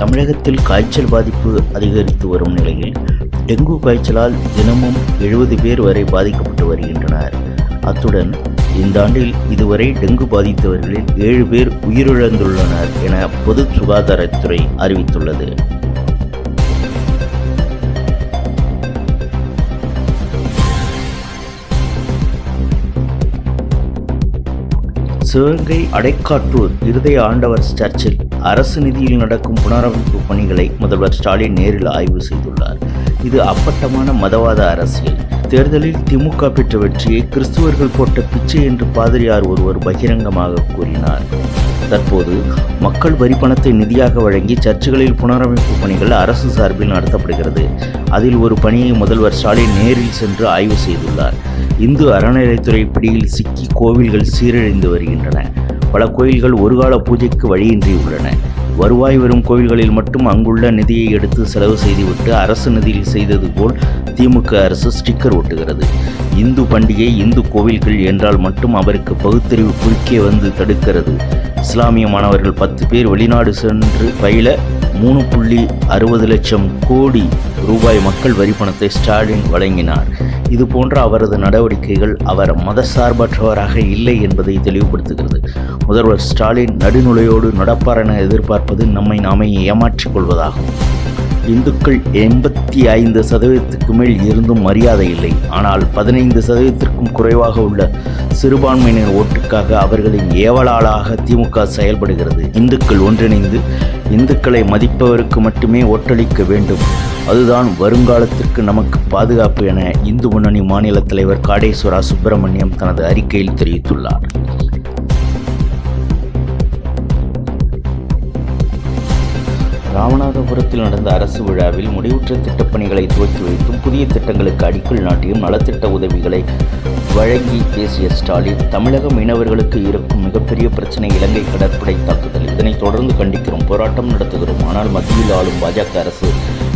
தமிழகத்தில் காய்ச்சல் பாதிப்பு அதிகரித்து வரும் நிலையில் டெங்கு காய்ச்சலால் தினமும் எழுபது பேர் வரை பாதிக்கப்பட்டு வருகின்றனர். அத்துடன் இந்த ஆண்டில் இதுவரை டெங்கு பாதித்தவர்களில் ஏழு பேர் உயிரிழந்துள்ளனர் என பொது சுகாதாரத்துறை அறிவித்துள்ளது. சிவகங்கை அடைக்காட்டூர் இருதய ஆண்டவர் சர்ச்சில் அரசு நிதியில் நடக்கும் புனரமைப்பு பணிகளை முதல்வர் ஸ்டாலின் நேரில் ஆய்வு செய்துள்ளார். இது அப்பட்டமான மதவாத அரசியல். தேர்தலில் திமுக பெற்ற வெற்றியை கிறிஸ்துவர்கள் போட்ட பிச்சை என்று பாதிரியார் ஒருவர் பகிரங்கமாக கூறினார். தற்போது மக்கள் வரி பணத்தை நிதியாக வழங்கி சர்ச்சுகளில் புனரமைப்பு பணிகள் அரசு சார்பில் நடத்தப்படுகிறது. அதில் ஒரு பணியை முதல்வர் ஸ்டாலின் நேரில் சென்று ஆய்வு செய்துள்ளார். இந்து அறநிலைத்துறை பிடியில் சிக்கி கோவில்கள் சீரழிந்து வருகின்றன. பல கோயில்கள் ஒருகால பூஜைக்கு வழியின்றி உள்ளன. வருவாய் வரும் கோயில்களில் மட்டும் அங்குள்ள நிதியை எடுத்து செலவு செய்துவிட்டு அரசு நிதியில் செய்தது போல் திமுக அரசு ஸ்டிக்கர் ஒட்டுகிறது. இந்து பண்டிகை இந்து கோவில்கள் என்றால் மட்டும் அவருக்கு பகுத்தறிவு குறுக்கே வந்து தடுக்கிறது. இஸ்லாமிய மாணவர்கள் பத்து பேர் வெளிநாடு சென்று பயில மூணு புள்ளி அறுபது லட்சம் கோடி ரூபாய் மக்கள் வரி பணத்தை ஸ்டாலின் வழங்கினார். இது போன்ற அவரது நடவடிக்கைகள் அவர் மதசார்பற்றவராக இல்லை என்பதை தெளிவுபடுத்துகிறது. முதல்வர் ஸ்டாலின் நடுநிலையோடு நடப்பார் என எதிர்பார்ப்பது நம்மை நாமே ஏமாற்றிக் கொள்வதாகும். இந்துக்கள் எண்பத்தி ஐந்து சதவீதத்துக்கு மேல் இருந்தும் மரியாதை இல்லை. ஆனால் பதினைந்து சதவீதத்திற்கும் குறைவாக உள்ள சிறுபான்மையினர் ஓட்டுக்காக அவர்களின் ஏவலாளாக திமுக செயல்படுகிறது. இந்துக்கள் ஒன்றிணைந்து இந்துக்களை மதிப்பவருக்கு மட்டுமே ஓட்டளிக்க வேண்டும். அதுதான் வருங்காலத்திற்கு நமக்கு பாதுகாப்பு என இந்து முன்னணி மாநில தலைவர் காடேஸ்வரா சுப்பிரமணியம் தனது அறிக்கையில் தெரிவித்துள்ளார். ராமநாதபுரத்தில் நடந்த அரசு விழாவில் முடிவுற்ற திட்டப்பணிகளை துவக்கி வைத்தும் புதிய திட்டங்களுக்கு அடிக்கல் நாட்டியும் நலத்திட்ட உதவிகளை வழங்கி பேசிய ஸ்டாலின் தமிழக மீனவர்களுக்கு இருக்கும் மிகப்பெரிய பிரச்சனை இலங்கை கடற்படை தாக்குதல். இதனை தொடர்ந்து கண்டிக்கிறோம். போராட்டம் நடத்துகிறோம். ஆனால் மத்தியில் ஆளும் பாஜக அரசு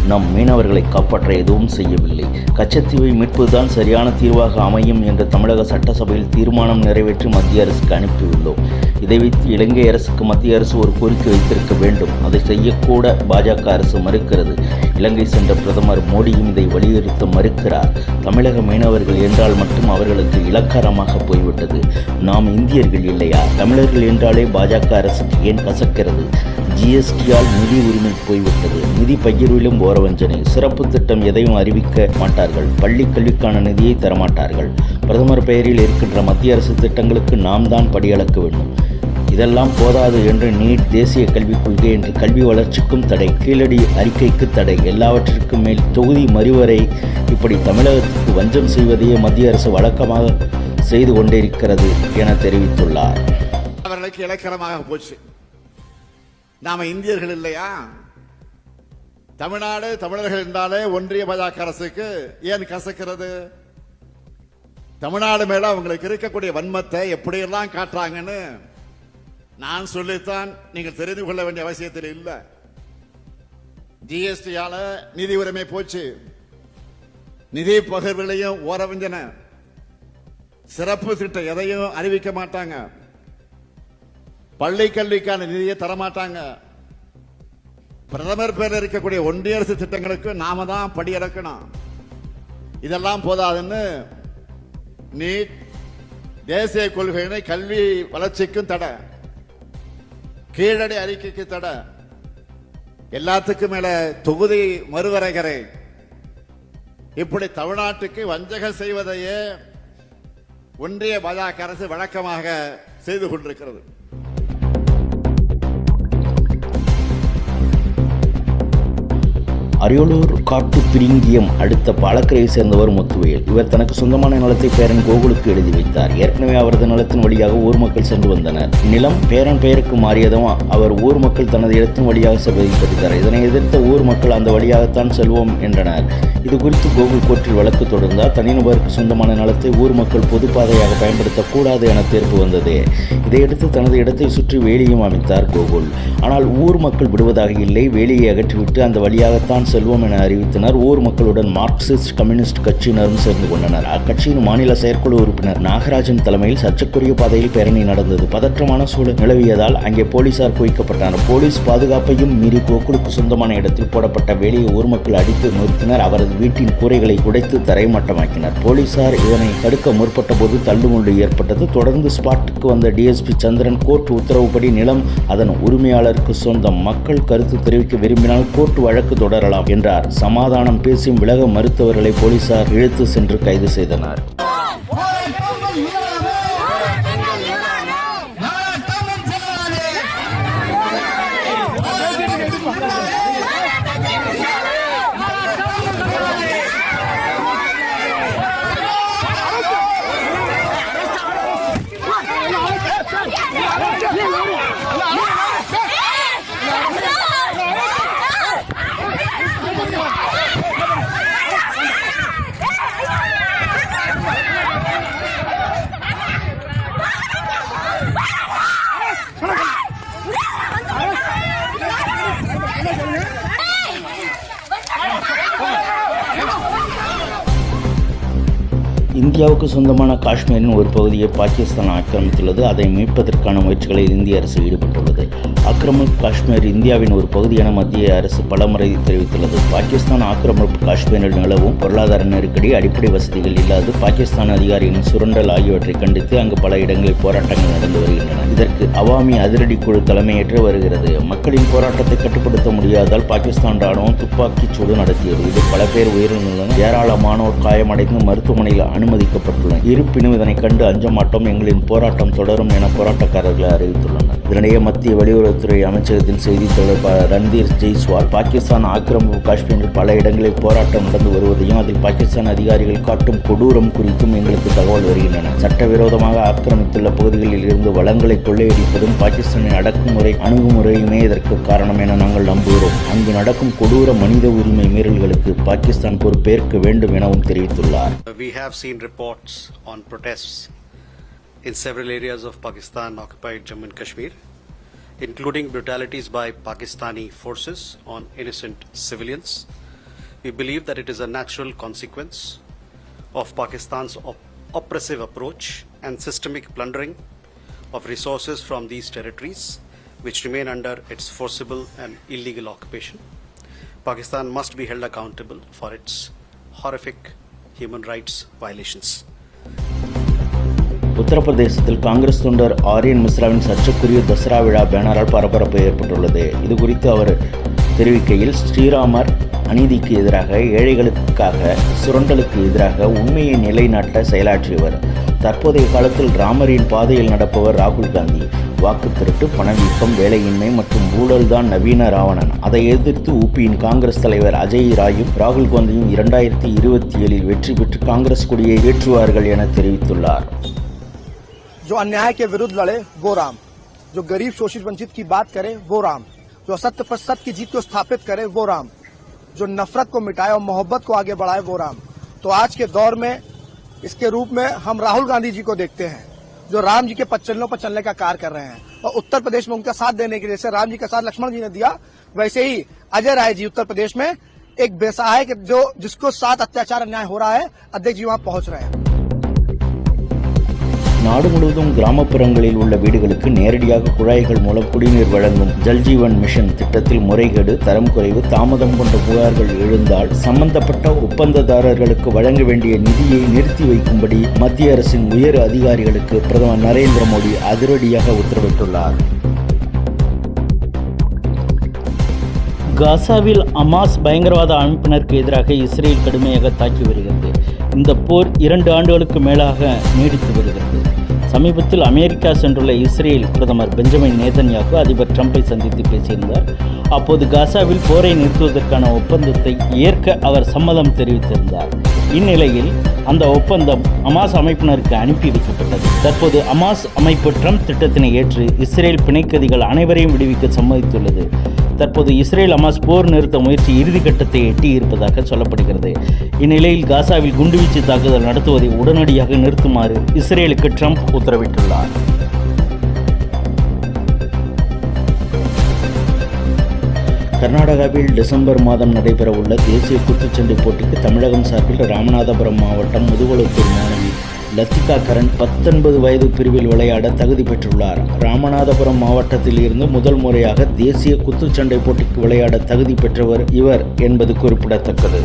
நம் மீனவர்களை காப்பாற்ற எதுவும் செய்யவில்லை. கச்சத்தீவை மீட்பதுதான் சரியான தீர்வாக அமையும் என்று தமிழக சட்டசபையில் தீர்மானம் நிறைவேற்றி மத்திய அரசுக்கு அனுப்பியுள்ளோம். இதை வைத்து இலங்கை அரசுக்கு மத்திய அரசு ஒரு கோரிக்கை வைத்திருக்க வேண்டும். அதை செய்யக்கூட பாஜக அரசு மறுக்கிறது. இலங்கை சென்ற பிரதமர் மோடியும் இதை வலியுறுத்த மறுக்கிறார். தமிழக மீனவர்கள் என்றால் மட்டும் அவர்களுக்கு இலக்காரமாக போய்விட்டது. நாம் இந்தியர்கள் இல்லையா? தமிழர்கள் என்றாலே பாஜக அரசுக்கு ஏன் கசக்கிறது? ஜிஎஸ்டியால் நிதி உரிமை போய்விட்டது. நிதி பகிர்விலும் ஓரவஞ்சனை சிறப்பு திட்டம் எதையும் அறிவிக்க மாட்டார்கள். பள்ளி கல்விக்கான நிதியை தரமாட்டார்கள். பிரதமர் பெயரில் இருக்கின்ற மத்திய அரசு திட்டங்களுக்கு நாம் தான் படியளக்க வேண்டும். இதெல்லாம் போதாது என்று நீட் தேசிய கல்விக் கொள்கை என்று கல்வி வளர்ச்சிக்கும் தடை கீழடி அறிக்கைக்கு தடை. எல்லாவற்றிற்கும் மேல் தொகுதி மறுவரை இப்படி தமிழகத்துக்கு வஞ்சம் செய்வதையே மத்திய அரசு வழக்கமாக செய்து கொண்டிருக்கிறது என தெரிவித்துள்ளார். அவர்களுக்கு இலக்கரமாக போச்சு. நாம இந்தியர்கள் இல்லையா? தமிழ்நாடு தமிழர்கள் என்றாலே ஒன்றிய பாஜக அரசுக்கு ஏன் கசக்கிறது? தமிழ்நாடு மேல அவங்களுக்கு இருக்கக்கூடிய வன்மத்தை எப்படியெல்லாம் காட்டுறாங்கன்னு நான் சொல்லித்தான் நீங்கள் தெரிந்து கொள்ள வேண்டிய அவசியத்தில் இல்லை. ஜிஎஸ்டியால நிதி உரிமை போச்சு. நிதி பகிர்வுகளையும் ஓரவிஞ்சன சிறப்பு திட்டம் எதையும் அறிவிக்க மாட்டாங்க. பள்ளி கல்விக்கான நிதியை தரமாட்டாங்க. பிரதமர் பேரில் இருக்கக்கூடிய ஒன்றிய அரசு திட்டங்களுக்கு நாம தான் படியிறக்கணும் இதெல்லாம் போதாதுன்னு நீட் தேசிய கொள்கையினை கல்வி வளர்ச்சிக்கும் தடை. கீழடி அறிக்கைக்கு தடை. எல்லாத்துக்கும் மேல தொகுதி மறுவரைகரை இப்படி தமிழ்நாட்டுக்கு வஞ்சகம் செய்வதையே ஒன்றிய பாஜக அரசு வழக்கமாக செய்து கொண்டிருக்கிறது. அரியலூர் காட்டு பிரிங்கியம் அடுத்த பாலக்கரையை சேர்ந்தவர் முத்துவேல். இவர் தனக்கு சொந்தமான நிலத்தை பேரன் கோகுலுக்கு எழுதி வைத்தார். ஏற்கனவே அவரது நிலத்தின் வழியாக ஊர் மக்கள் சென்று வந்தனர். நிலம் பேரன் பெயருக்கு மாறியதும் அவர் ஊர் மக்கள் தனது இடத்தின் வழியாக செல்வதிப்பட்டார் இதனை எதிர்த்த ஊர் மக்கள் அந்த வழியாகத்தான் செல்வோம் என்றனர். இது குறித்து கோகுல் கோர்ட்டில் வழக்கு தொடர்ந்தார். தனிநபருக்கு சொந்தமான நிலத்தை ஊர் மக்கள் பொதுப்பாதையாக பயன்படுத்தக்கூடாது என தீர்ப்பு வந்தது. இதையடுத்து தனது இடத்தை சுற்றி வேலியும் அமைத்தார் கோகுல். ஆனால் ஊர் மக்கள் விடுவதாக இல்லை. வேலியை அகற்றிவிட்டு அந்த வழியாகத்தான் செல்வோம் என அறிவித்தனர். ஊர் மக்களுடன் மார்க்சிஸ்ட் கம்யூனிஸ்ட் கட்சியினரும் சேர்ந்து கொண்டனர். அக்கட்சியின் மாநில செயற்குழு உறுப்பினர் நாகராஜன் தலைமையில் சர்ச்சைக்குரிய பாதையில் பேரணி நடந்தது. பதற்றமான சூழல் நிலவியதால் அங்கே போலீசார் குவிக்கப்பட்டனர். போலீஸ் பாதுகாப்பையும் மீறி கோகுலுக்கு சொந்தமான இடத்தில் போடப்பட்ட வேலையை ஊர் மக்கள் அடித்து நிறுத்தினர் அவரது வீட்டின் கூரைகளை உடைத்து தரைமட்டமாக்கினர். போலீசார் இதனை தடுக்க முற்பட்ட போது தள்ளுமுள்ளு ஏற்பட்டது. தொடர்ந்து ஸ்பாட்டுக்கு வந்த டிஎஸ்பி சந்திரன் கோர்ட் உத்தரவுப்படி நிலம் அதன் உரிமையாளருக்கு சொந்தம். மக்கள் கருத்து தெரிவிக்க விரும்பினால் கோர்ட் வழக்கு தொடரலாம். என்றார். சமாதானம் பேசியும் விலக மறுத்தவர்களை போலீசார் இழுத்து சென்று கைது செய்தனர். இந்தியாவுக்கு சொந்தமான காஷ்மீரின் ஒரு பகுதியை பாகிஸ்தான் ஆக்கிரமித்துள்ளது. அதை மீட்பதற்கான முயற்சிகளில் இந்திய அரசு ஈடுபட்டுள்ளது. ஆக்கிரமிப்பு காஷ்மீர் இந்தியாவின் ஒரு பகுதி என மத்திய அரசு பலமுறை தெரிவித்துள்ளது. பாகிஸ்தான் ஆக்கிரமிப்பு காஷ்மீரில் நிலவும் பொருளாதார நெருக்கடி அடிப்படை வசதிகள் இல்லாது பாகிஸ்தான் அதிகாரிகளின் சுரண்டல் ஆகியவற்றை கண்டித்து அங்கு பல இடங்களில் போராட்டங்கள் நடந்து வருகின்றன. இதற்கு அவாமி அதிரடி குழு தலைமையேற்று வருகிறது. மக்களின் போராட்டத்தை கட்டுப்படுத்த முடியாதால் பாகிஸ்தான் ராணுவம் துப்பாக்கிச் சூடு நடத்தியது. இது பல பேர் உயிரிழந்துள்ளனர். ஏராளமானோர் காயமடைந்து மருத்துவமனையில் அனுமதிக்கப்பட்டுள்ளன இருப்பினும் இதனை கண்டு அஞ்ச மாட்டோம் எங்களின் போராட்டம் தொடரும் என போராட்டக்காரர்கள் அறிவித்துள்ளனர். இதனிடையே மத்திய வெளியுறவுத்துறை அமைச்சகத்தின் செய்தி தொடர்பாளர் ரன்தீர் ஜெய்ஸ்வால் பாகிஸ்தான் ஆக்கிரமிப்பு காஷ்மீரில் பல இடங்களில் போராட்டம் நடந்து வருவதையும் அதில் பாகிஸ்தான் அதிகாரிகள் காட்டும் கொடூரம் குறித்தும் எங்களுக்கு தகவல் வருகின்றன. சட்டவிரோதமாக ஆக்கிரமித்துள்ள பகுதிகளில் இருந்து வளங்களை கொள்ளையடிப்பதும் பாகிஸ்தானின் அடக்குமுறை அணுகுமுறையுமே இதற்கு காரணம் என நாங்கள் நம்புகிறோம். அங்கு நடக்கும் கொடூர மனித உரிமை மீறல்களுக்கு பாகிஸ்தான் பொறுப்பேற்க வேண்டும் எனவும் தெரிவித்துள்ளார். We have seen reports on protests in several areas of Pakistan occupied Jammu and Kashmir, including brutalities by Pakistani forces on innocent civilians. We believe that it is a natural consequence of Pakistan's op- oppressive approach and systemic plundering of resources from these territories, which remain under its forcible and illegal occupation. Pakistan must be held accountable for its horrific human rights violations உத்தரப்பிரதேசத்தில் காங்கிரஸ் தொண்டர் ஆரியன் மிஸ்ராவின் சர்ச்சைக்குரிய தசரா விழா பேனரால் பரபரப்பு ஏற்பட்டுள்ளது. இது குறித்து அவர் தெரிவிக்கையில் ஸ்ரீராமர் அநீதிக்கு எதிராக ஏழைகளுக்காக சுரண்டலுக்கு எதிராக உண்மையை நிலைநாட்ட செயலாற்றியவர். தற்போதைய காலத்தில் ராமரின் பாதையில் நடப்பவர் ராகுல் காந்தி. வாக்கு திருட்டு பணவீக்கம் வேலையின்மை மற்றும் ஊழல்தான் நவீன ராவணன் அதை எதிர்த்து உபியின் காங்கிரஸ் தலைவர் அஜய் ராயும் ராகுல் காந்தியும் இரண்டாயிரத்தி இருபத்தி ஏழில் வெற்றி பெற்று காங்கிரஸ் கொடியை ஏற்றுவார்கள் என தெரிவித்துள்ளார் जो अन्याय के विरुद्ध लड़े वो राम जो गरीब शोषित वंचित की बात करे वो राम जो असत्य पर सत्य की जीत को स्थापित करे वो राम जो नफरत को मिटाए और मोहब्बत को आगे बढ़ाए वो राम तो आज के दौर में इसके रूप में हम राहुल गांधी जी को देखते हैं जो राम जी के पचलों पर चलने का कार्य कर रहे हैं। और उत्तर प्रदेश में उनका साथ देने के लिए जैसे राम जी का साथ लक्ष्मण जी ने दिया, वैसे ही अजय राय जी उत्तर प्रदेश में एक बेसहाय जो, जिसको साथ अत्याचार अन्याय हो रहा है, अध्यक्ष जी वहाँ पहुँच रहे हैं। நாடு முழுவதும் கிராமப்புறங்களில் உள்ள வீடுகளுக்கு நேரடியாக குழாய்கள் மூலம் குடிநீர் வழங்கும் ஜல்ஜீவன் மிஷன் திட்டத்தில் முறைகேடு தரம் குறைவு தாமதம் போன்ற புகார்கள் எழுந்தால் சம்பந்தப்பட்ட ஒப்பந்ததாரர்களுக்கு வழங்க வேண்டிய நிதியை நிறுத்தி வைக்கும்படி மத்திய அரசின் உயர் அதிகாரிகளுக்கு பிரதமர் நரேந்திர மோடி அதிரடியாக உத்தரவிட்டுள்ளார். காசாவில் அமாஸ் பயங்கரவாத அமைப்பினருக்கு எதிராக இஸ்ரேல் கடுமையாக தாக்கி வருகிறது. இந்த போர் இரண்டு ஆண்டுகளுக்கு மேலாக நீடித்து வருகிறது. சமீபத்தில் அமெரிக்கா சென்றுள்ள இஸ்ரேல் பிரதமர் பெஞ்சமின் நேதன்யாகு அதிபர் ட்ரம்பை சந்தித்து பேசியிருந்தார். அப்போது காசாவில் போரை நிறுத்துவதற்கான ஒப்பந்தத்தை ஏற்க அவர் சம்மதம் தெரிவித்திருந்தார். இந்நிலையில் அந்த ஒப்பந்தம் அமாஸ் அமைப்பினருக்கு அனுப்பி வைக்கப்பட்டது. தற்போது அமாஸ் அமைப்பு ட்ரம்ப் திட்டத்தினை ஏற்று இஸ்ரேல் பிணைக்கதிகள் அனைவரையும் விடுவிக்க சம்மதித்துள்ளது. தற்போது இஸ்ரேல் அமாஸ் போர் நிறுத்த முயற்சி இறுதிக்கட்டத்தை எட்டி இருப்பதாக சொல்லப்படுகிறது. இந்நிலையில் காசாவில் குண்டுவீச்சு தாக்குதல் நடத்துவதை உடனடியாக நிறுத்துமாறு இஸ்ரேலுக்கு ட்ரம்ப் உத்தரவிட்டுள்ளார். கர்நாடகாவில் டிசம்பர் மாதம் நடைபெறவுள்ள தேசிய குத்துச்சண்டை போட்டிக்கு தமிழகம் சார்பில் ராமநாதபுரம் மாவட்டம் முதுகுளத்தூர் மாவட்டம் லத்திகா கரண் பத்தொன்பது வயது பிரிவில் விளையாட தகுதி பெற்றுள்ளார். ராமநாதபுரம் மாவட்டத்தில் இருந்து முதல் முறையாக தேசிய குத்துச்சண்டை போட்டிக்கு விளையாட தகுதி பெற்றவர் இவர் என்பது குறிப்பிடத்தக்கது.